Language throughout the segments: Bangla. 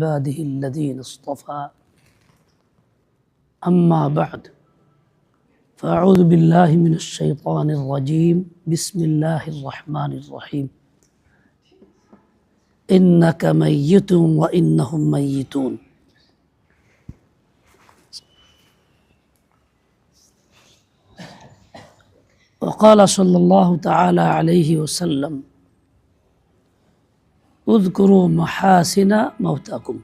عباده الذين اصطفى. أما بعد فأعوذ بالله من الشيطان الرجيم. بسم الله الرحمن الرحيم. إنك ميت وإنهم ميتون. وقال صلى الله تعالى عليه وسلم উদ্কুরু মাহাসিনা মৌতাকুম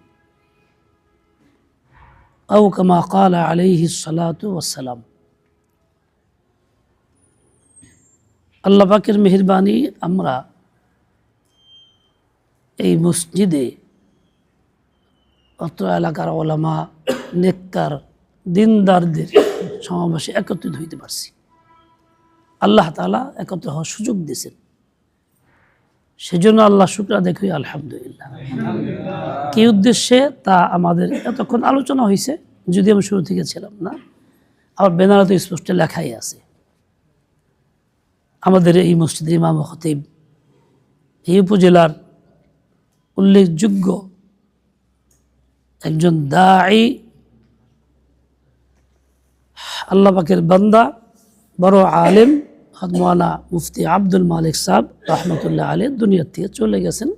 আউ কামা কাল আলিহি সালাতু ওসালাম আল্লাহ পাকের মেহরবানি আমরা এই মসজিদে অত্র এলাকার ওলামা, নেককার, দিনদারদের সমাবেশে একত্রিত হইতে পারছি। আল্লাহ তালা একত্র হওয়ার সুযোগ দিয়েছেন। সেজন্য আল্লাহ শুক্র দেখি আলহামদুলিল্লাহ। কি উদ্দেশ্যে? তা আমাদের এতক্ষণ আলোচনা হয়েছে যদি আমি শুরু থেকে ছিলাম না। আবার বেনারা তো স্পষ্ট লেখাই আছে। আমাদের এই মসজিদের ইমাম খতিব এই উপজেলার উল্লেখযোগ্য একজন দায়ী আল্লাহ পাকের বান্দা, বড় আলেম হদমানা মুফতি আব্দুল মালিক সাহ রহমতুল্লাহ আলী দুনিয়ার থেকে চলে গেছেন।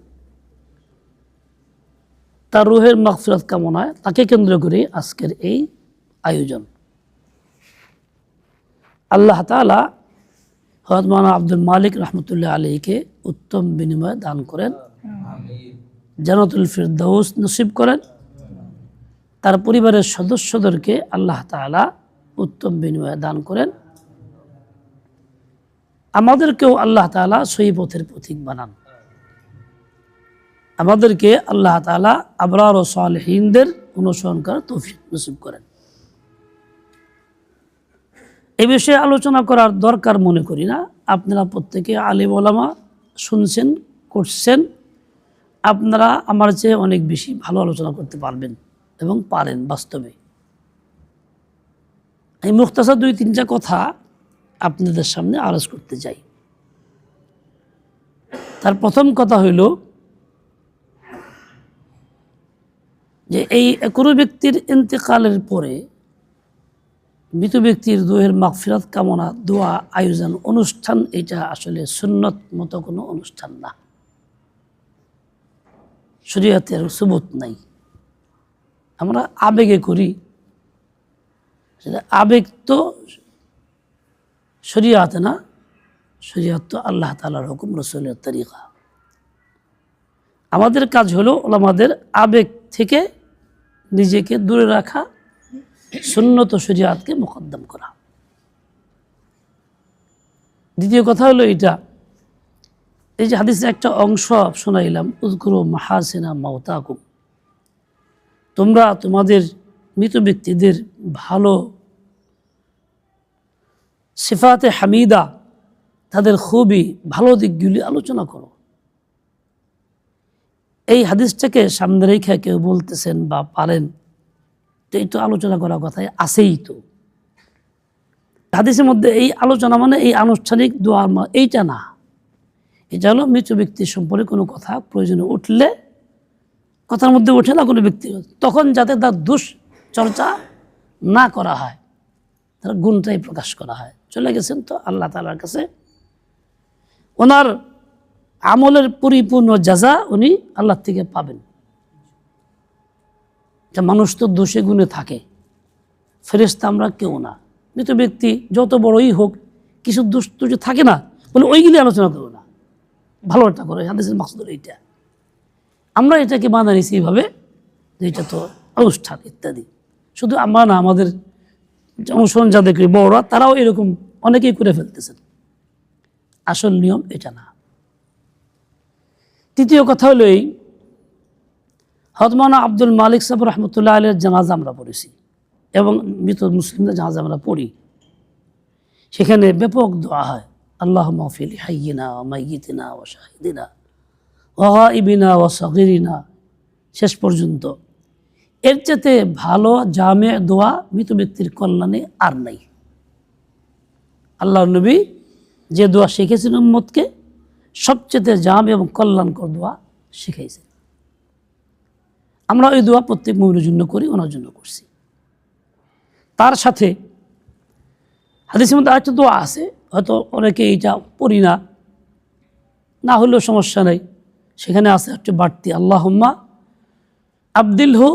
তার রুহের মাগফিরাত কামনায় তাকে কেন্দ্র করে আজকের এই আয়োজন। আল্লাহ তালা হদমানা আব্দুল মালিক রহমতুল্লাহ আলীকে উত্তম বিনিময় দান করেন। জানাতুল ফিরদৌস নসিব করেন। তার পরিবারের সদস্যদেরকে আল্লাহ তালা উত্তম বিনিময় দান করেন। আমাদেরকেও আল্লাহ তালা সহি পথের পথিক বানান। আমাদেরকে আল্লাহ তালা আবরার ও সালহীনদের অনুসরণ করার তৌফিক নসিব করেন। এ বিষয়ে আলোচনা করার দরকার মনে করি না। আপনারা প্রত্যেকে আলিম ওলামা শুনছেন, করছেন। আপনারা আমার চেয়ে অনেক বেশি ভালো আলোচনা করতে পারবেন এবং পারেন বাস্তবে। এই মুখতাসা দুই তিনটা কথা আপনাদের সামনে আরজ করতে চাই তার প্রথম কথা হইল যে এই কোনো ব্যক্তির ইন্তেকালের পরে মৃত ব্যক্তির দোহের মাগফিরাত কামনা, দোয়া, আয়োজন, অনুষ্ঠান, এটা আসলে সুন্নত মতো কোনো অনুষ্ঠান না। শরীয়তের সুবোধ নাই। আমরা আবেগে করি। আবেগ তো শরিয়াত না, শরিয়াত তো আল্লাহ তালার হুকুম, রসুলের তরিকা। আমাদের কাজ হলো আমাদের আবেগ থেকে নিজেকে দূরে রাখা, সুন্নত শরিয়াতকে মোকদ্দম করা। দ্বিতীয় কথা হলো এটা, এই যে হাদিসের একটা অংশ শোনাইলাম উদ্গুরু মাহাসেনা মাওতাকুম। তোমরা তোমাদের মৃত ব্যক্তিদের ভালো সিফাতে হামিদা, তাদের খুবই ভালো দিকগুলি আলোচনা করো। এই হাদিসটাকে সামনে রেখে কেউ বলতেছেন বা পারেন, তো এই তো আলোচনা করার কথাই আছেই তো। হাদিসের মধ্যে এই আলোচনা মানে এই আনুষ্ঠানিক দোয়ার এইটা না। এটা হলো মৃত ব্যক্তির সম্পর্কে কোনো কথা প্রয়োজনে উঠলে, কথার মধ্যে ওঠে না কোনো ব্যক্তি। তখন যাতে তার দুশ্চর্চা না করা হয়, তার গুণটাই প্রকাশ করা হয়। চলে গেছেন তো আল্লাহ তালার কাছে। ওনার আমলের পরিপূর্ণ যাজা উনি আল্লাহ থেকে পাবেন। যা মানুষ তো দোষে গুণে থাকে। ফেরেস্তা আমরা কেউ না। মৃত ব্যক্তি যত বড়ই হোক, কিছু দোষ দোষ থাকে না, বলে ওইগুলি আলোচনা করো না। ভালোটা করো, হাদিসের মাকসুদ এইটা। আমরা এটাকে বানা নিছি এইভাবে যে এটা তো অনুষ্ঠান ইত্যাদি। শুধু আমরা না, আমাদের অনুসরণ যাদের বড়রা, তারাও এরকম অনেকেই করে ফেলতেছেন। আসল নিয়ম এটা না। তৃতীয় কথা হলো এই হদমানা আব্দুল মালিক সাহেব রহমতুল্লাহ আলের জানাজা আমরা পড়েছি এবং মৃত মুসলিমদের জানাজা আমরা পড়ি। সেখানে ব্যাপক দোয়া হয় আল্লাহ মহফিল হাইয়িনা ও মাইয়িতিনা ও শাহিদিনা ওয়াইবিনা ও সগিরিনা। শেষ পর্যন্ত। এর চেতে ভালো জামে দোয়া মৃত ব্যক্তির কল্যাণে আর নাই। আল্লাহ নবী যে দোয়া শিখেছেন উম্মতকে, সবচেয়ে জাম এবং কল্যাণকর দোয়া শিখাইছেন। আমরা ওই দোয়া প্রত্যেক মুমিনের জন্য করি, ওনার জন্য করছি। তার সাথে হাদিসের মধ্যে আরেকটা দোয়া আছে, হয়তো অনেকে এইটা পড়ি না না হলেও সমস্যা নেই। সেখানে আছে একটা বাড়তি, আল্লাহম্মা আবদিল হু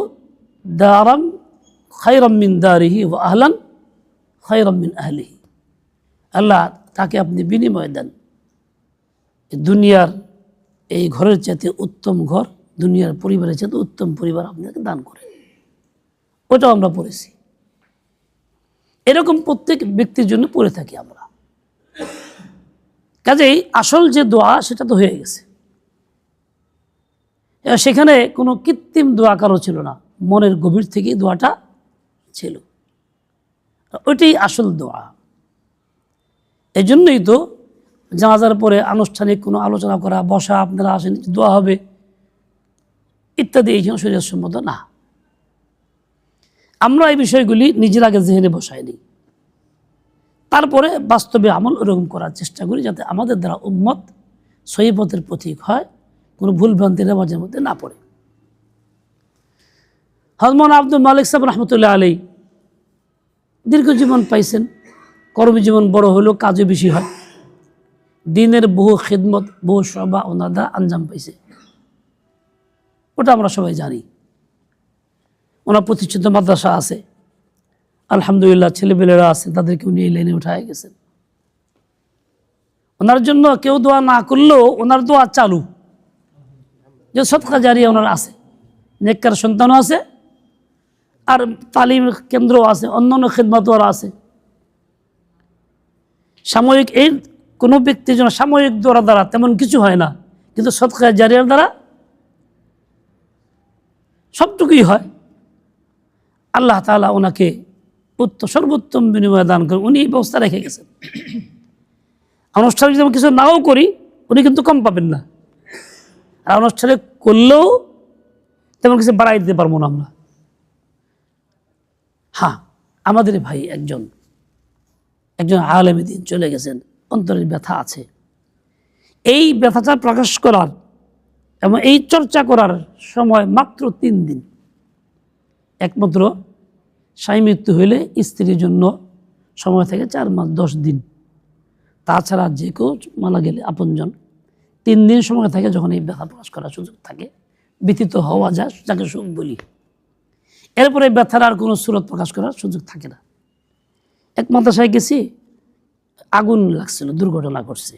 দারাম খাইরাম মিন দারিহি ও আহলান খাইরাম মিন আহলিহি। আল্লাহ তাকে আপনি বিনিময় দেন। দুনিয়ার এই ঘরের চাইতে উত্তম ঘর, দুনিয়ার পরিবারের চাইতে উত্তম পরিবার আপনাকে দান করে ওটাও আমরা পড়েছি। এরকম প্রত্যেক ব্যক্তির জন্য পড়ে থাকি আমরা। কাজেই আসল যে দোয়া, সেটা তো হয়ে গেছে। সেখানে কোনো কৃত্রিম দোয়া কারও ছিল না। মনের গভীর থেকেই দোয়াটা ছিল। ওইটাই আসল দোয়া। এই জন্যই তো জানাজার পরে আনুষ্ঠানিক কোনো আলোচনা করা, বসা, আপনারা আসেন, দোয়া হবে। ইত্যাদি, এই জন্য শরীর সম্মত না। আমরা এই বিষয়গুলি নিজের আগে জেহেনে বসাইনি। তারপরে বাস্তবে আমল ওরকম করার চেষ্টা করি যাতে আমাদের দ্বারা উম্মত সহিপথের প্রতীক হয়, কোনো ভুল ভ্রান্তি রেওয়াজের মধ্যে না পড়ে। হজমান আব্দুল মালিক সাহেব রহমতুল্লাহ আলী দীর্ঘ জীবন পাইছেন। কর্মজীবন বড় হলেও কাজও বেশি হয়। দিনের বহু খিদমত, বহু সভা ওনার আঞ্জাম পাইছে। ওটা আমরা সবাই জানি। ওনার প্রতিষ্ঠিত মাদ্রাসা আছে। আলহামদুলিল্লাহ, ছেলেপেলেরা আছে তাদেরকে উনি এই লাইনে উঠায় গেছেন। ওনার জন্য কেউ দোয়া না করলেও ওনার দোয়া চালু। যে সৎকা জারিয়া ওনার আছে। নেককার সন্তানও আছে। আর তালিম কেন্দ্রও আছে, অন্যান্য খেদমাতও আর আছে। সাময়িক এই কোনো ব্যক্তির জন্য সাময়িক দ্বারা দ্বারা তেমন কিছু হয় না। কিন্তু সৎকা জারিয়ার দ্বারা সবটুকুই হয়। আল্লাহ তালা ওনাকে উত্তম সর্বোত্তম বিনিময় দান করেন উনি এই ব্যবস্থা রেখে গেছেন। অনুষ্ঠানে যদি আমরা কিছু নাও করি, উনি কিন্তু কম পাবেন না। আর অনুষ্ঠানে করলেও তেমন কিছু বাড়াই দিতে পারব না আমরা। হ্যাঁ আমাদের ভাই একজন একজন আলেমী দিন চলে গেছেন অন্তরের ব্যথা আছে। এই ব্যথাটা প্রকাশ করার এবং এই চর্চা করার সময় মাত্র তিন দিন। একমাত্র স্বামী মৃত্যু হইলে স্ত্রীর জন্য সময় থাকে চার মাস, দশ দিন। তাছাড়া যে কেউ মারা গেলে আপনজন। তিন দিন সময় থাকে যখন এই ব্যথা প্রকাশ করার সুযোগ থাকে। ব্যতীত হওয়া যায়, যাকে সুখ বলি। এরপরে ব্যথার আর কোনো সুরত প্রকাশ করার সুযোগ থাকে না। এক মাদ্রাসায় গেছি, আগুন লাগছিল, দুর্ঘটনা করছে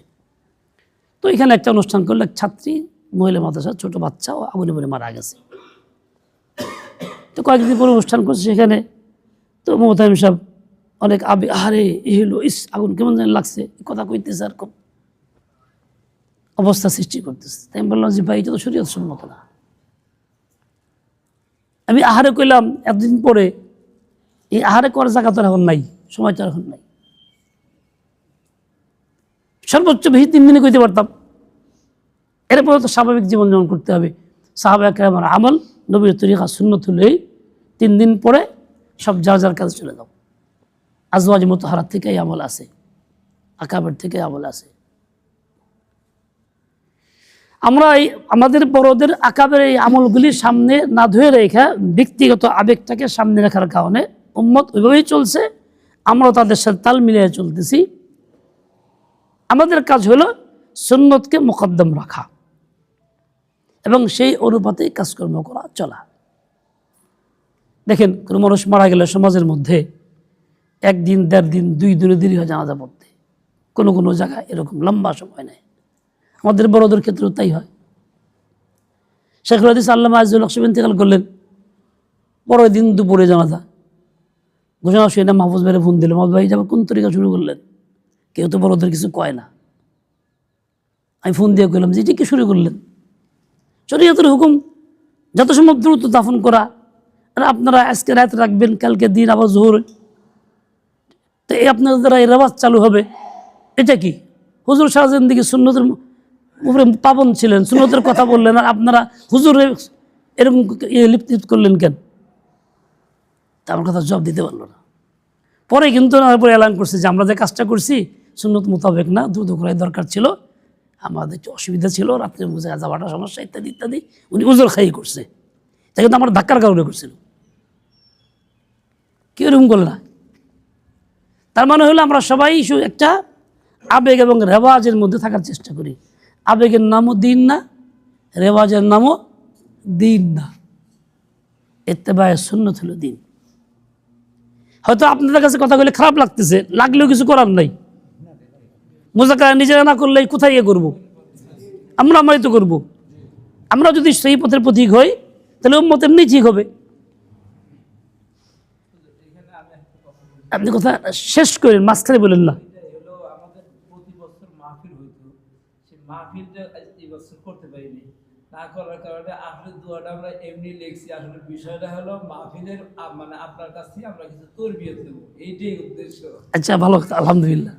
তো এখানে একটা অনুষ্ঠান করলে, এক ছাত্রী, মহিলা মাদ্রাসা ছোট বাচ্চা, ও আগুনে বলে মারা গেছে। তো কয়েকদিন পরে অনুষ্ঠান করছে সেখানে। তো মমতাইম সাহেব অনেক আবে আরে এই হলো, ইস, আগুন কেমন যেন লাগছে কথা কইতেছে আর খুব অবস্থা সৃষ্টি করতেছে। তাই আমি বললাম যে, ভাই, এটা তো শরীয়ত সম্মত না। আমি আহারে কইলাম, এতদিন পরে, এই আহারে করার জায়গা তো এখন নাই। আর এখন নাই। সর্বোচ্চ বেশি তিন দিনে কইতে পারতাম। এরপরে তো স্বাভাবিক জীবনযাপন করতে হবে। সাহাবাক আমার আমল, নবীর তরিকা শূন্য তুলেই তিন দিন পরে সব যার যার কাছে চলে যাও। আজওয়াজ মতো হারাত থেকে আমল আছে আকাবের থেকে আমল আছে আমরা এই আমাদের বড়দের আকাবের এই আমলগুলি সামনে না ধুয়ে রেখে ব্যক্তিগত আবেগটাকে সামনে রাখার কারণে উম্মত ওইভাবেই চলছে। আমরাও তাদের সাথে তাল মিলিয়ে চলতেছি। আমাদের কাজ হলো সুন্নতকে মোকদ্দম রাখা এবং সেই অনুপাতে কাজকর্ম করা, চলা। দেখেন, কোনো মানুষ মারা গেলে সমাজের মধ্যে একদিন, দেড় দিন, দুই দিনে দেরি হয় জানাজা পড়তে। কোনো কোনো জায়গায় এরকম লম্বা সময় নেয় আমাদের বড়দের ক্ষেত্রেও তাই হয়। শেখ রাজিস আল্লাহ আজিজুল লক্ষ্মী করলেন, পরের দিন দুপুরে জানাজা। ঘোষণা শুনে মাহফুজ ভাইয়ের ফোন দিল। মাহফুজ ভাই যাবে, কোন তরিকা শুরু করলেন? কেউ তো বড়দের কিছু কয় না। আমি ফোন দিয়ে কইলাম যে কি শুরু করলেন? শরীয়তের হুকুম যত সম্ভব দ্রুত দাফন করা। আর আপনারা আজকে রাত রাখবেন, কালকে দিন, আবার জোহর। তো এই আপনাদের দ্বারা এই রেওয়াজ চালু হবে। এটা কি? হুজুর শাহজাহান দিকে সুন্নতের উপরে পাবন ছিলেন, সুন্নতের কথা বললেন, আর আপনারা হুজুর এরকম ইয়ে লিপ্ত করলেন কেন? তা আমার কথা জবাব দিতে পারল না। পরে কিন্তু পরে এলান করছে যে আমরা যে কাজটা করছি, সুন্নত মোতাবেক না, দ্রুত করাই দরকার ছিল। আমাদের অসুবিধা ছিল, রাত্রে বুঝে যাওয়াটা সমস্যা, ইত্যাদি ইত্যাদি। উনি উজোর খাই করছে। তা কিন্তু আমার ধাক্কার কারণে করছিল। কেউ এরকম করল না। তার মানে হলো আমরা সবাই একটা আবেগ এবং রেওয়াজের মধ্যে থাকার চেষ্টা করি। আবেগের নামও দিন না, রেওয়াজের নামও দিন না। এতে এত্তেবায় সুন্নত হলো দিন। হয়তো আপনাদের কাছে কথা কথাগুলি খারাপ লাগতেছে, লাগলেও কিছু করার নাই। মোজাকা নিজেরা না করলে কোথায় ইয়ে করব? আমরা আমরাই তো করব। আমরা যদি সেই পথের প্রতীক হই, তাহলে উম্মত এমনি ঠিক হবে। আপনি কথা শেষ করেন, মাঝখানে বলেন না। করতে পারিনি। না করার কারণে আসলে দোয়াটা আমরা এমনি লিখছি। আসলে বিষয়টা হলো মাহফিলের মানে আপনার কাছ থেকে আমরা কিছু তরবিয়ত এইটাই উদ্দেশ্য। আচ্ছা ভালো আলহামদুলিল্লাহ।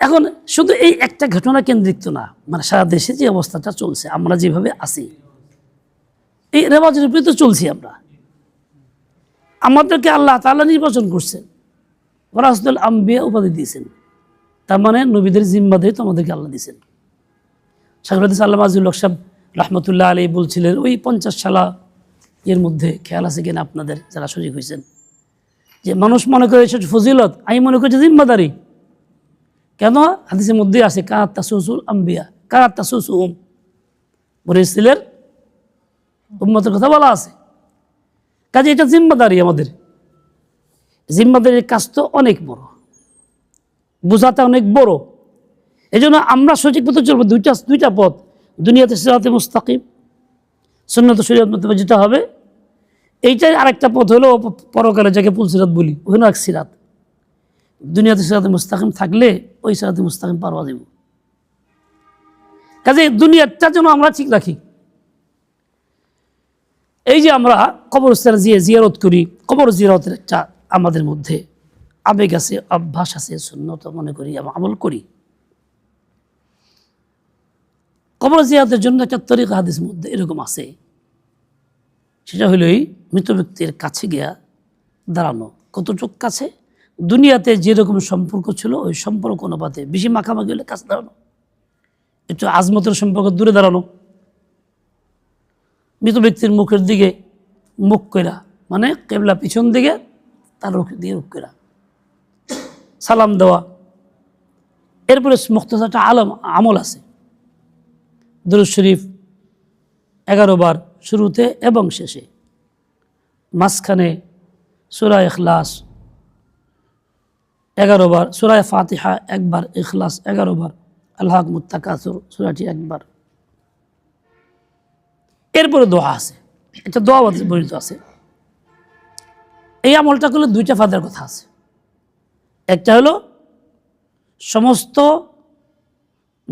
এখন শুধু এই একটা ঘটনা কেন্দ্রিক তো না মানে সারা দেশে যে অবস্থাটা চলছে, আমরা যেভাবে আছি, এই রেওয়াজের উপরে তো চলছি আমরা। আমাদেরকে আল্লাহ তাআলা নির্বাচন করছেন। ওরাসদুল আম্বিয়া উপাধি দিয়েছেন। তার মানে নবীদের জিম্মাদারি তো আমাদেরকে আল্লাহ দিয়েছেন। সাগরাদিস আল্লাহ মাজুল সাহেব রহমতুল্লাহ আলী বলছিলেন, ওই পঞ্চাশ সালা এর মধ্যে খেয়াল আছে কিনা আপনাদের যারা সজিক হয়েছেন? যে মানুষ মনে করে সেটা ফজিলত, আমি মনে করছি জিম্মাদারি। কেন? হাদিসের মধ্যে আছে কার তাসুসুল আম্বিয়া কার তাসুসুম বলেছিলেন উম্মতের কথা বলা আছে। কাজে এটা জিম্মাদারি আমাদের। জিম্মাদারির কাজ তো অনেক বড় বোঝাতে অনেক বড়। এই জন্য আমরা সঠিক পথে চলবো। দুইটা দুইটা পথ। দুনিয়াতে সিরাতে মুস্তাকিম, সুন্নত শরীয়ত মতো যেটা হবে। এইটাই আরেকটা পথ হলো পরকালে যাকে পুল সিরাত বলি ওখানে এক সিরাত। দুনিয়াতে সিরাতে মুস্তাকিম থাকলে ওই সিরাতে মুস্তাকিম পারওয়া দেব কাজে দুনিয়াটা যেন আমরা ঠিক রাখি। এই যে আমরা কবরস্থানে জিয়ে জিয়ারত করি, কবর জিয়ারতের একটা আমাদের মধ্যে আবেগ আছে, অভ্যাস আছে শূন্যতা মনে করি আমল করি। কবর জিয়ারতের জন্য একটা তরিকা হাদিস মধ্যে এরকম আছে। সেটা হলোই মৃত ব্যক্তির কাছে গিয়া দাঁড়ানো। কতটুক কাছে? দুনিয়াতে যেরকম সম্পর্ক ছিল, ওই সম্পর্ক অনুপাতে বেশি মাখামাখি হলে কাছে দাঁড়ানো। একটু আজমতের সম্পর্ক দূরে দাঁড়ানো। মৃত ব্যক্তির মুখের দিকে মুখ কইরা মানে কেবলা পিছন দিকে তার রুখ দিয়ে রুখ কইরা সালাম দেওয়া। এরপরে মুক্তসারটা আলম আমল আছে। দুরুদ শরীফ এগারো বার শুরুতে এবং শেষে। মাঝখানে সুরা এখলাস এগারো বার সুরায় ফাতিহা একবার, ইখলাস এগারো বার আল্লাহ মুত্তাকাসুর সুরাটি একবার। এরপরে দোয়া আছে। একটা দোয়া বর্ণিত আছে। এই আমলটা করলে দুইটা ফাদের কথা আছে। একটা হলো সমস্ত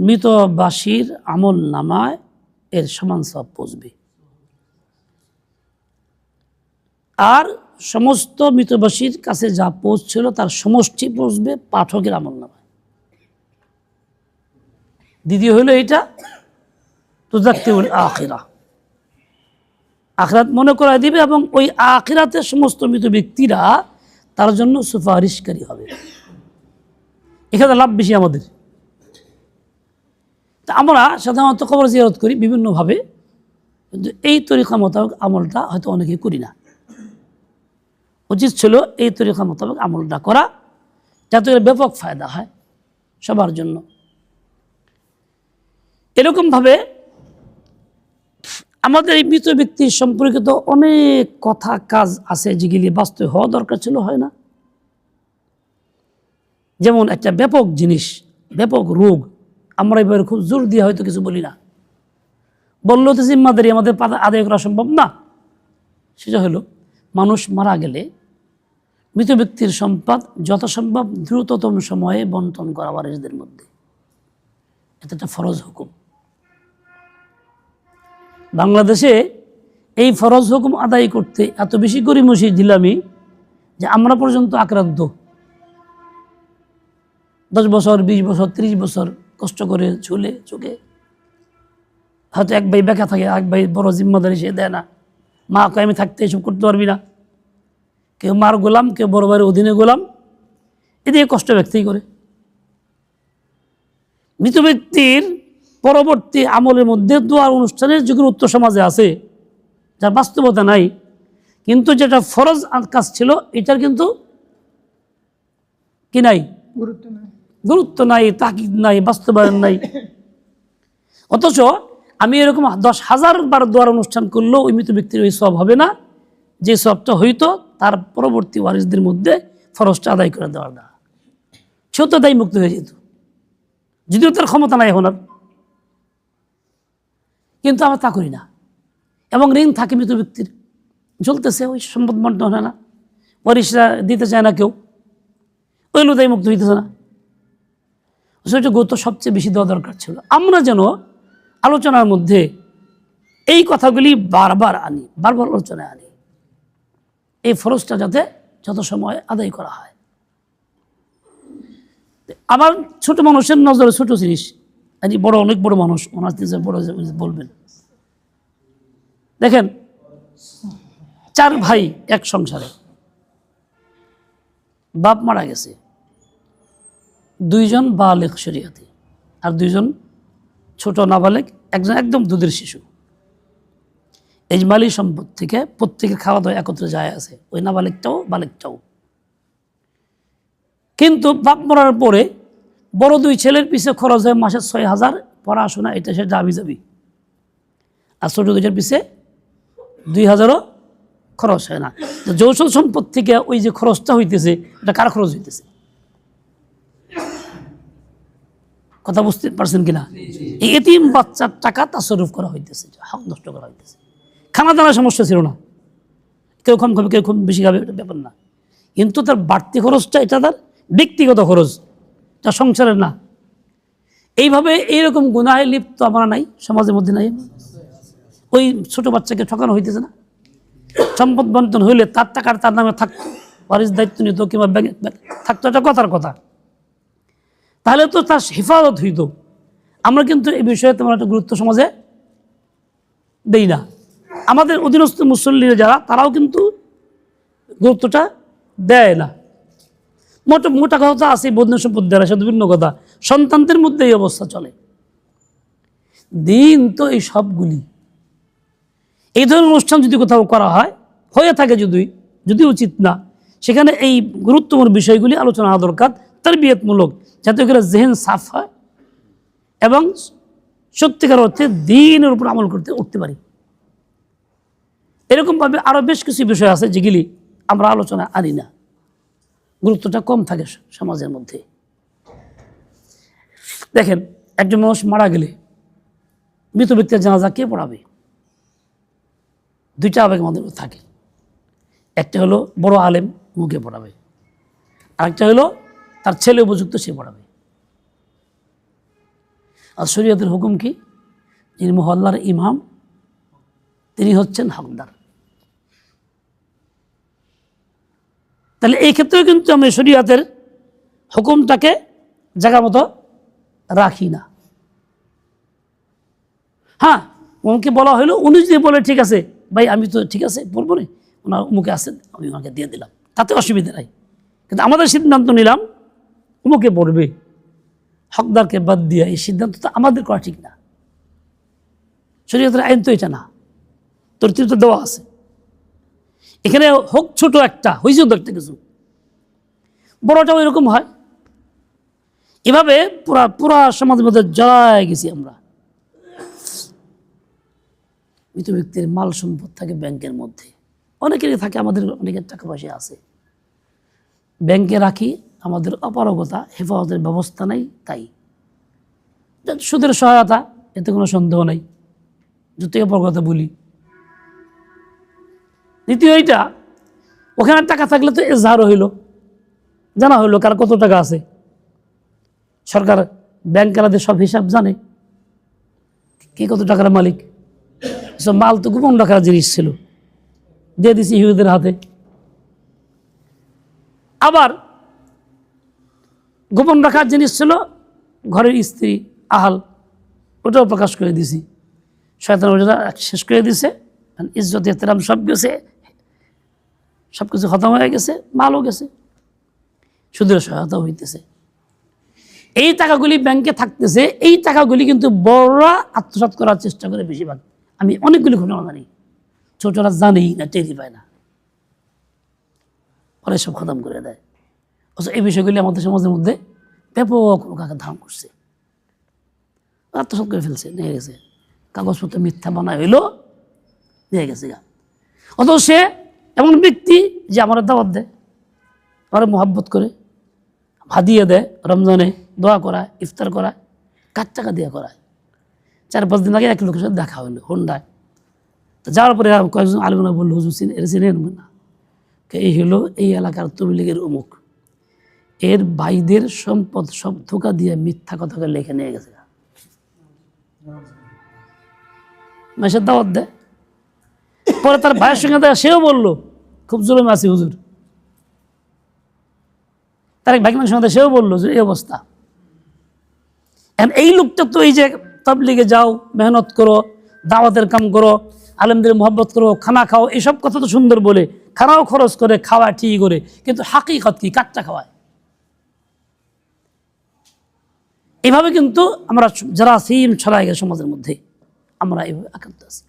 মৃতবাসীর আমল নামায় এর সমান সব পৌঁছবে আর সমস্ত মৃতবাসীর কাছে যা পৌঁছছিল তার সমষ্টি পৌঁছবে পাঠকের আমল নামায়। দ্বিতীয় হলো এটা তুজাক্তিউল আখিরা। আখরাত মনে করাই দিবে এবং ওই আখিরাতের সমস্ত মৃত ব্যক্তিরা তার জন্য সুপারিশকারী হবে। এখানে লাভ বেশি আমাদের। তা আমরা সাধারণত কবর জিয়ারত করি বিভিন্নভাবে, কিন্তু এই তরিকা মোতাবেক আমলটা হয়তো অনেকে করি না। উচিত ছিল এই তরিকা মোতাবেক আমলটা করা, যাতে ব্যাপক ফায়দা হয় সবার জন্য। এরকমভাবে আমাদের এই মৃত ব্যক্তি সম্পর্কিত অনেক কথা কাজ আছে, যেগুলি বাস্তব হওয়া দরকার ছিল, হয় না। যেমন একটা ব্যাপক জিনিস, ব্যাপক রোগ আমরা এবার খুব জোর দিয়ে হয়তো কিছু বলি না। বললেও তো জিম্মাদারি আমাদের আদায় করা সম্ভব না। সেটা হলো, মানুষ মারা গেলে মৃত ব্যক্তির সম্পদ যথাসম্ভব দ্রুততম সময়ে বন্টন করা বারিশদের মধ্যে। এটা একটা ফরজ হুকুম। বাংলাদেশে এই ফরজ হুকুম আদায় করতে এত বেশি গরিমসি দিলামি যে আমরা পর্যন্ত আক্রান্ত। দশ বছর, বিশ বছর, ত্রিশ বছর কষ্ট করে ঝুলে চোখে। হয়তো এক ভাই বেকা থাকে এক ভাই বড় জিম্মাদারি সে দেয় না। মা কয়, আমি থাকতে এসব করতে পারবি না। কেউ মার গোলাম, কেউ বড় ভাইয়ের অধীনে গোলাম। এদিকে কষ্ট ব্যক্তি করে। মৃত ব্যক্তির পরবর্তী আমলের মধ্যে দোয়ার অনুষ্ঠানের যে গুরুত্ব সমাজে আছে, যার বাস্তবতা নাই। কিন্তু যেটা ফরজ কাজ ছিল, এটার কিন্তু কি নাই? গুরুত্ব নাই। গুরুত্ব নাই তাকিদ নাই, বাস্তবায়ন নাই। অথচ আমি এরকম দশ হাজার বার দোয়ার অনুষ্ঠান করলেও ওই মৃত ব্যক্তির ওই সব হবে না। যে সবটা হইতো, তার পরবর্তী ওয়ারিসদের মধ্যে ফরজটা আদায় করে দেওয়ার দ্বারা সেও তো দায়ী মুক্ত হয়ে যেত। যদিও তার ক্ষমতা নাই এখন আর। কিন্তু আমরা তা করি না। এবং ঋণ থাকে মৃত ব্যক্তির। চলতেছে, ওই সম্পদ বন্টন হয় না। ওয়ারিসরা দিতে চায় না কেউ। ওই দায়ী মুক্ত হইতেছে না। সেটা গুরুত্ব সবচেয়ে বেশি দেওয়া দরকার ছিল। আমরা যেন আলোচনার মধ্যে এই কথাগুলি বারবার আনি, বারবার আলোচনায় আনি। এই ফরজটা যাতে যত সময় আদায় করা হয়। আবার ছোট মানুষের নজরে ছোট জিনিস। আজ বড়, অনেক বড় মানুষ, ওনার বড় বলবেন। দেখেন, চার ভাই এক সংসারে। বাপ মারা গেছে। দুইজন বালেক শরিয়াতে আর দুইজন ছোট নাবালেক, একজন একদম দুধের শিশু। এজমালি সম্পদ থেকে প্রত্যেকের খাওয়া দাওয়া একত্রে যায় আছে, ওই নাবালেকটাও বালেকটাও। কিন্তু বাপ মরার পরে বড় দুই ছেলের পিছে খরচ হয় মাসে ছয় হাজার, পড়াশোনা, এটা সে যাবি যাবি আর ছোট দুইটার পিছে দুই হাজারও খরচ হয় না। যৌথ সম্পদ থেকে ওই যে খরচটা হইতেছে, এটা কার খরচ হইতেছে? কথা বুঝতে পারছেন কিনা? এই এতিম বাচ্চার টাকা তাসরুফ করা হইতেছে হক নষ্ট করা হইতেছে। খানা দানার সমস্যা ছিল না। কেউ কম খাবে, কেউ কম বেশি খাবে, এটা ব্যাপার না। কিন্তু তার বাড়তি খরচটা এটা তার ব্যক্তিগত খরচ যা সংসারের না। এইভাবে এইরকম গুনাহে লিপ্ত আমরা নাই, সমাজের মধ্যে নাই ওই ছোট বাচ্চাকে ঠকানো হইতেছে না। সম্পদ বন্টন হইলে তার টাকার তার নামে থাকতো ওয়ারিস দায়িত্ব নিত কিংবা ব্যাংকে, থাকতো এটা কথার কথা। তাহলে তো তার হেফাজত হইত। আমরা কিন্তু এই বিষয়ে তেমন একটা গুরুত্ব সমাজে দেই না। আমাদের অধীনস্থ মুসল্লিরা যারা, তারাও কিন্তু গুরুত্বটা দেয় না। মোটা মোটা কথা আছে বন্ধু সম্পদ দেয় সে বিভিন্ন কথা। সন্তানদের মধ্যে এই অবস্থা চলে। দিন তো এই সবগুলি। এই ধরনের অনুষ্ঠান যদি কোথাও করা হয়, হয়ে থাকে যদি যদি উচিত না, সেখানে এই গুরুত্বপূর্ণ বিষয়গুলি আলোচনা হওয়া দরকার তারবিয়তমূলক যাতে করে জেহেন সাফ হয় এবং সত্যিকার অর্থে দিনের উপর আমল করতে উঠতে পারি। এরকমভাবে আরও বেশ কিছু বিষয় আছে যেগুলি আমরা আলোচনা আনি না। গুরুত্বটা কম থাকে সমাজের মধ্যে। দেখেন, একজন মানুষ মারা গেলে মৃত ব্যক্তির জানাজা কে পড়াবে? দুইটা আবেগ আমাদের থাকে। একটা হলো বড় আলেম মুখে পড়াবে। আরেকটা হলো তার ছেলে উপযুক্ত, সে পড়াবে আর শরীয়তের হুকুম কি? যিনি মহল্লার ইমাম, তিনি হচ্ছেন হকদার। তাহলে এই ক্ষেত্রেও কিন্তু আমি শরীয়তের হুকুমটাকে জায়গা মতো রাখি না। হ্যাঁ ওনাকে বলা হলো, উনি যদি বলে, ঠিক আছে, ভাই, আমি তো ঠিক আছে, বলব না? ওনার মুখে আসেন আমি ওনাকে দিয়ে দিলাম। তাতে অসুবিধা নাই। কিন্তু আমাদের সিদ্ধান্ত নিলাম উমুকে পড়বে হকদারকে বাদ দিয়ে এই সিদ্ধান্ত তো আমাদের করা ঠিক না। শরীয়তের আইন তো এটা না তোর তো দেওয়া আছে। এখানে হোক ছোট একটা হয়েছেও তো একটা কিছু। বড়টাও এরকম হয়। এভাবে পুরা পুরা সমাজের মধ্যে জড়ায় গেছি আমরা। মৃত ব্যক্তির মাল সম্পদ থাকে ব্যাংকের মধ্যে। অনেকেরই থাকে, আমাদের অনেকের টাকা পয়সা আছে। ব্যাংকে রাখি আমাদের অপারগতা, হেফাজতের ব্যবস্থা নাই, তাই। সুদের সহায়তা, এতে কোনো সন্দেহ নাই। যত অপারগতা বলি। দ্বিতীয় এইটা, ওখানে টাকা থাকলে তো এজাহারও হইল। জানা হইল কার কত টাকা আছে। সরকার ব্যাংকারাদের সব হিসাব জানে। কে কত টাকার মালিক। সব মাল তো গোপন রাখার জিনিস ছিল। দিয়ে দিছি ইহুদের হাতে। আবার গোপন রাখার জিনিস ছিল, ঘরের স্ত্রী আহাল, ওটাও প্রকাশ করে দিছি শয়তান ওটা শেষ করে দিছে ইজ্জত, এহতেরাম সব গেছে, সব কিছু খতম হয়ে গেছে, মালও গেছে, সুদের সহায়তা হইতেছে। এই টাকাগুলি ব্যাংকে থাকতেছে, এই টাকাগুলি কিন্তু বড়রা আত্মসাৎ করার চেষ্টা করে বেশিরভাগ। আমি অনেকগুলি ঘটনা জানি, ছোটরা জানেই না টেরি পায় না। পরে সব খতম করে দেয়। অথচ এই বিষয়গুলি আমাদের সমাজের মধ্যে ব্যাপক কাকে ধারণ করছে। আত্মসাত করে ফেলছে, নিয়ে গেছে। কাগজপত্র মিথ্যা বানায় হইল, নিয়ে গেছে গা। অথচ সে এমন ব্যক্তি যে আমার দাওয়াত দেয়, আমার মোহাব্বত করে, ভাদিয়ে দেয়, রমজানে দোয়া করায়, ইফতার করায় কার টাকা দিয়ে করায়। চার পাঁচ দিন আগে এক লোকের সাথে দেখা হইল, হোন্ডায়। তো যাওয়ার পরে কয়েকজন আলমনা বলল, হুজুর চিনে এর চিনেন না। এই হলো এই এলাকার তবলিগের অমুক। এর ভাইদের সম্পদ সব ধোকা দিয়ে মিথ্যা কথাকে লেখে নিয়ে গেছে। মেসের দাওয়াত দেয় পরে তার ভাইয়ের সঙ্গে দেখা, সেও বলল, খুব জুলুম আছি, হুজুর। তার এক ভাগনার সঙ্গে সেও বলল যে, এই অবস্থা। এখন এই লোকটা তো এই যে তাবলিগে যাও, মেহনত করো, দাওয়াতের কাম করো, আলেমদের মোহব্বত করো, খানা খাও, এসব কথা তো সুন্দর বলে, খানাও খরচ করে, খাওয়া ঠিক করে, কিন্তু হাকিকত কি? কাচ্চা খাওয়ায়। এভাবে কিন্তু আমরা যারা সিম ছড়াই গেছে সমাজের মধ্যে, আমরা এইভাবে আক্রান্ত আছি।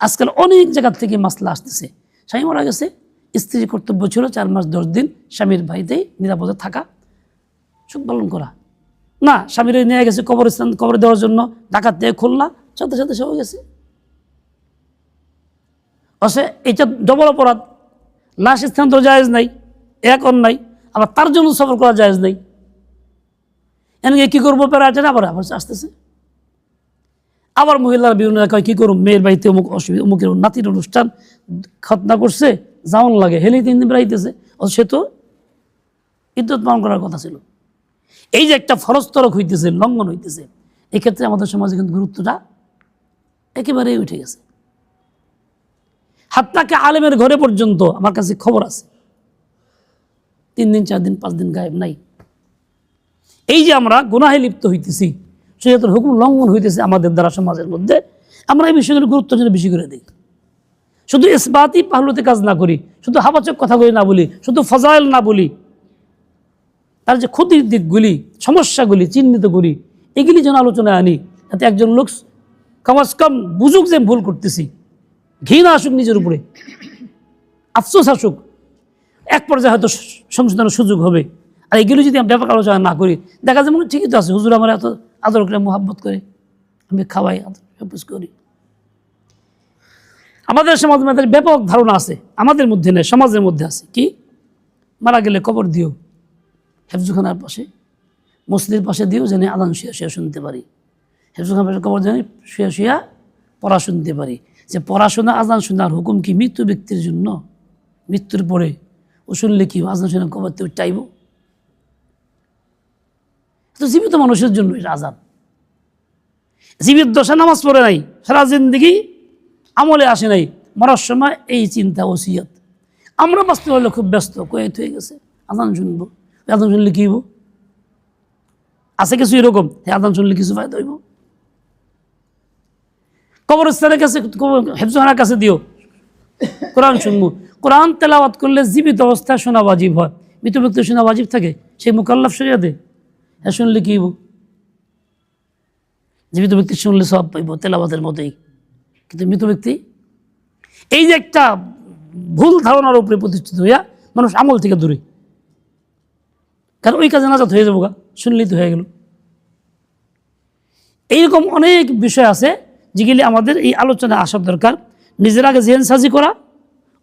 আজকাল অনেক জায়গার থেকে মাসলা আসতেছে। স্বামী মারা গেছে, স্ত্রীর কর্তব্য ছিল চার মাস দশ দিন স্বামীর বাড়িতেই নিরাপদে থাকা, সুখ পালন করা। না, স্বামীর নিয়ে গেছে কবরস্থান, কবর দেওয়ার জন্য ডাকাত দিয়ে খুলনা, সাথে সাথে সে হয়ে গেছে। অসে এটা ডবল অপরাধ। লাশ স্থানান্তর জায়েজ নাই এক অন্যায় আবার তার জন্য সফর করা জায়েজ নাই। এনকে কী করব প্যারাটেন আবার আবার আসতেছে। আবার মহিলারা বিভিন্ন কয়, কী করুন মেয়ের বাড়িতে অমুক অসুবিধা অমুকের নাতির অনুষ্ঠান খতনা করছে, যাওন লাগে। হেলেই তিন দিন বেড়াইতেছে। অথচ সে তো ইদ্যত পালন করার কথা ছিল। এই যে একটা ফরস্তরক হইতেছে, লঙ্ঘন হইতেছে, এক্ষেত্রে আমাদের সমাজে কিন্তু গুরুত্বটা একেবারেই উঠে গেছে। হাত্তাকে আলেমের ঘরে পর্যন্ত আমার কাছে খবর আছে। তিন দিন, চার দিন, পাঁচ দিন গায়েব নাই। এই যে আমরা গুনাহে লিপ্ত হইতেছি সেহেতু হুকুম লঙ্ঘন হইতেছে আমাদের দ্বারা সমাজের মধ্যে, আমরা এই বিষয়গুলো গুরুত্ব যেন বেশি করে দিই। শুধু ইসবাতই পাহলুতে কাজ না করি, শুধু হাবাচক কথা বলি না বলি, শুধু ফজাইল না বলি, তার যে ক্ষতির দিকগুলি, সমস্যাগুলি চিহ্নিত করি, এগুলি যেন আলোচনায় আনি, যাতে একজন লোক কমাস কম বুঝুক যে ভুল করতেছি, ঘৃণা আসুক নিজের উপরে, আফসোস আসুক, এক পর্যায়ে হয়তো সংশোধনের সুযোগ হবে। আর এগুলো যদি আমি ব্যাপক আলোচনা না করি, দেখা যায় মনে ঠিকই তো আছে, হুজুর আমার এত আদর করে, মোহাব্বত করে আমি খাওয়াই সব কিছু করি। আমাদের সমাজ মধ্যে ব্যাপক ধারণা আছে, আমাদের মধ্যে নেই, সমাজের মধ্যে আছে। কি? মারা গেলে কবর দিও, হেফজুখানার পাশে, মসজিদের পাশে দিও, যেন আদান শুয়া শুয়া শুনতে পারি। হেফজুখানার পাশে কবর যেন শুয়া শুয়া পড়া শুনতে পারি। যে পড়াশোনা আজান শোনার হুকুম কি? মৃত্যু ব্যক্তির জন্য, মৃত্যুর পরে ও শুনলে কি? আজান শোনা কবর তো চাইব তো জীবিত মানুষের জন্য এটা আজান। জীবিত দশা নামাজ পড়ে নাই, সারা জিন্দিগি আমলে আসে নাই, মরার সময় এই চিন্তা, ওসিয়ত। আমরা বাঁচতে হলে খুব ব্যস্ত, কয়েত হয়ে গেছে। আদান শুনব। আদান শুনলে কি হইব? আছে কিছু এরকম? আদান শুনলে কিছু ফায়দা হইব? কবরস্থানের কাছে হেফজহানার কাছে দিও। কোরআন শুনব। কোরআন তেলাওয়াত করলে জীবিত অবস্থায় শোনা বাজিব হয়। মৃত ব্যক্তি শোনা বাজিব থাকে। সেই মোকাল্লাফ শরিয়াতে হ্যাঁ শুনলে কি জীবিত ব্যক্তি শুনলে সব পাইব, তেলাওয়াতের মতোই। কিন্তু মৃত ব্যক্তি, এই যে একটা ভুল ধারণার উপরে প্রতিষ্ঠিত হইয়া মানুষ আমল থেকে দূরে। কারণ ওই কাজে নাজাত হয়ে যাব গা, শুনলেই তো হয়ে গেল। এইরকম অনেক বিষয় আছে, যেগুলি আমাদের এই আলোচনায় আসার দরকার। নিজের আগে জেন সাজি করা,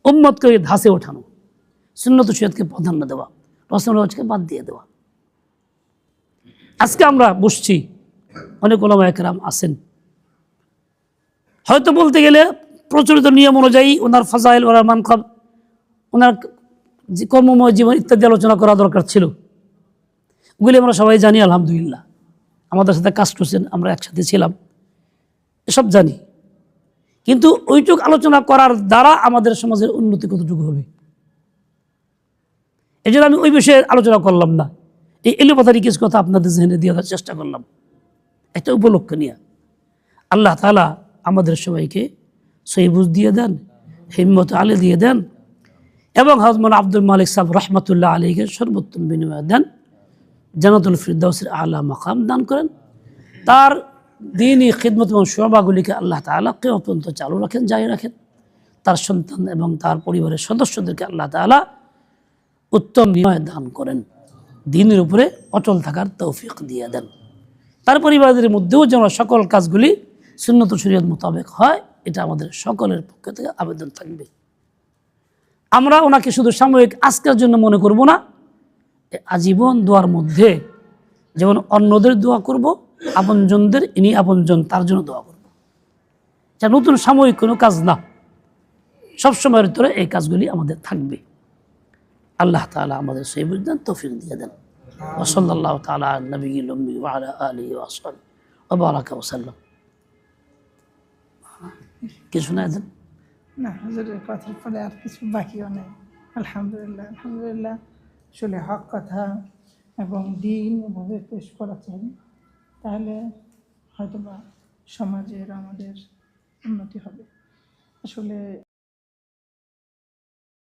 উম্মতকে ধাসে ওঠানো, সুন্নত সৈয়দকে প্রাধান্য দেওয়া রসম রাজকে বাদ দিয়ে দেওয়া। আজকে আমরা বসছি। অনেক ওলামা একরাম আছেন। হয়তো বলতে গেলে প্রচলিত নিয়ম অনুযায়ী ওনার ফাজাইল, ওনার মানখাব ওনার কর্মময় জীবন ইত্যাদি আলোচনা করা দরকার ছিল। ওগুলি আমরা সবাই জানি, আলহামদুলিল্লাহ। আমাদের সাথে কাজ করছেন, আমরা একসাথে ছিলাম। এসব জানি। কিন্তু ওইটুক আলোচনা করার দ্বারা আমাদের সমাজের উন্নতি কতটুকু হবে? এই আমি ওই বিষয়ে আলোচনা করলাম না। এই এলোপাথারি কিছু কথা আপনাদের জেনে দিয়ে দেওয়ার চেষ্টা করলাম। এটা উপলক্ষ নিয়ে। আল্লাহ তালা আমাদের সবাইকে সহিবুজ দিয়ে দেন, হিম্মত আলী দিয়ে দেন এবং হজমান আব্দুল মালিক সাহেব রহমতুল্লাহ আলীকে সর্বোত্তম বিনিময় দেন জানাতুল ফিরদাউসের আলা মাকাম দান করেন। তার দিনই খিদমত এবং শোভাগুলিকে আল্লাহ তালা কে অত্যন্ত চালু রাখেন, জারি রাখেন। তার সন্তান এবং তার পরিবারের সদস্যদেরকে আল্লাহ তাআলা উত্তম নির্ণয় দান করেন। দিনের উপরে অটল থাকার তৌফিক দিয়ে দেন। তার পরিবারের মধ্যেও যেন সকল কাজগুলি সুন্নত শরীয়ত মোতাবেক হয়, এটা আমাদের সকলের পক্ষ থেকে আবেদন থাকবে। আমরা ওনাকে শুধু সাময়িক আজকের জন্য মনে করব না আজীবন দোয়ার মধ্যে যেমন অন্যদের দোয়া করব, আপনজনদের, ইনি আপনজন, তার জন্য দোয়া করব। যা নতুন সাময়িক কোনো কাজ না, সবসময়ের ভিতরে এই কাজগুলি আমাদের থাকবে। আল্লাহ তাআলা আমাদের সেই বুঝলেন তৌফিক দিয়ে দেন ওসল্লাহ তালা নবী লম্বি ওয়ালা আলী ওয়াসাল ওবারাকা ওসাল্লাম কিছু না দেন না হুজুরের কথার পরে আর কিছু বাকিও নেই আলহামদুলিল্লাহ আলহামদুলিল্লাহ আসলে হক কথা এবং দিন এভাবে পেশ করেছেন তাহলে হয়তোবা সমাজের আমাদের উন্নতি হবে আসলে